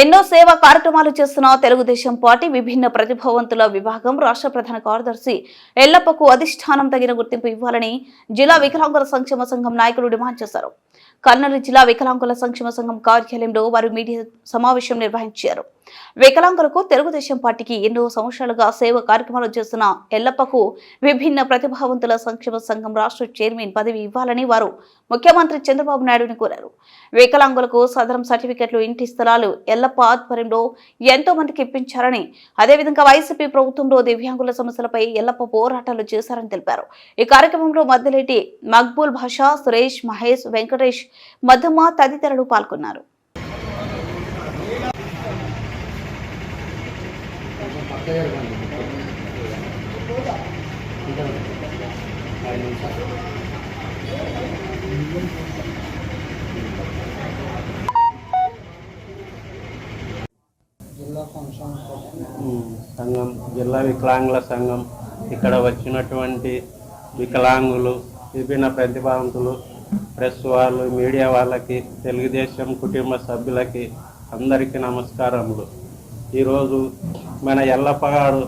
ఎన్నో సేవా కార్యక్రమాలు చేస్తున్న తెలుగుదేశం పార్టీ విభిన్న ప్రతిభావంతుల విభాగం రాష్ట్ర ప్రధాన కార్యదర్శి ఎల్లప్పకు అధిష్టానం తగిన గుర్తింపు ఇవ్వాలని జిల్లా వికలాంగుల సంక్షేమ సంఘం నాయకులు డిమాండ్ చేశారు. కర్నూలు జిల్లా వికలాంగుల సంక్షేమ సంఘం కార్యాలయంలో వారు మీడియా సమావేశం నిర్వహించారు. వికలాంగులకు తెలుగుదేశం పార్టీకి ఎన్నో సంవత్సరాలుగా సేవ కార్యక్రమాలు చేస్తున్న ఎల్లప్పకు విభిన్న ప్రతిభావంతుల సంక్షేమ సంఘం రాష్ట్ర చైర్మన్ పదవి ఇవ్వాలని వారు ముఖ్యమంత్రి చంద్రబాబు నాయుడుని కోరారు. వికలాంగులకు సదరం సర్టిఫికెట్లు ఇంటి స్థలాలు ఎల్లప్ప ఆధ్వర్యంలో ఎంతో మందికి ఇప్పించారని అదేవిధంగా వైసీపీ ప్రభుత్వంలో దివ్యాంగుల సమస్యలపై ఎల్లప్ప పోరాటాలు చేశారని తెలిపారు. ఈ కార్యక్రమంలో మద్దలేటి మక్బూల్ భాషా సురేష్ మహేష్ వెంకటేష్ మధుమ తదితరులు పాల్గొన్నారు. సంఘం జిల్లా వికలాంగుల సంఘం ఇక్కడ వచ్చినటువంటి వికలాంగులు విభిన్న ప్రతిభావంతులు ప్రెస్ వాళ్ళు మీడియా వాళ్ళకి తెలుగుదేశం కుటుంబ సభ్యులకి అందరికీ నమస్కారములు. ఈరోజు మన ఎల్లప్ప గారు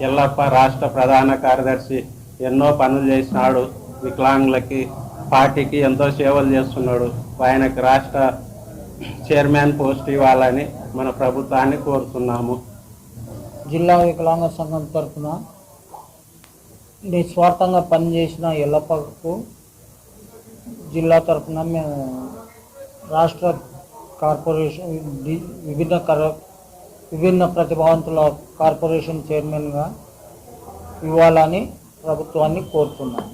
ఎల్లప్ప రాష్ట్ర ప్రధాన కార్యదర్శి ఎన్నో పనులు చేసినాడు. వికలాంగులకి పార్టీకి ఎంతో సేవలు చేస్తున్నాడు. ఆయనకు రాష్ట్ర చైర్మన్ పోస్ట్ ఇవ్వాలని మన ప్రభుత్వాన్ని కోరుతున్నాము. జిల్లా వికలాంగ సంఘం తరఫున నిస్వార్థంగా పనిచేసిన ఎల్లప్పకు జిల్లా తరఫున మేము రాష్ట్ర కార్పొరేషన్ వివిధ విభిన్న కర విభిన్న ప్రతిభావంతుల కార్పొరేషన్ చైర్మన్గా ఇవ్వాలని ప్రభుత్వాన్ని కోరుతున్నాను.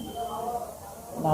నా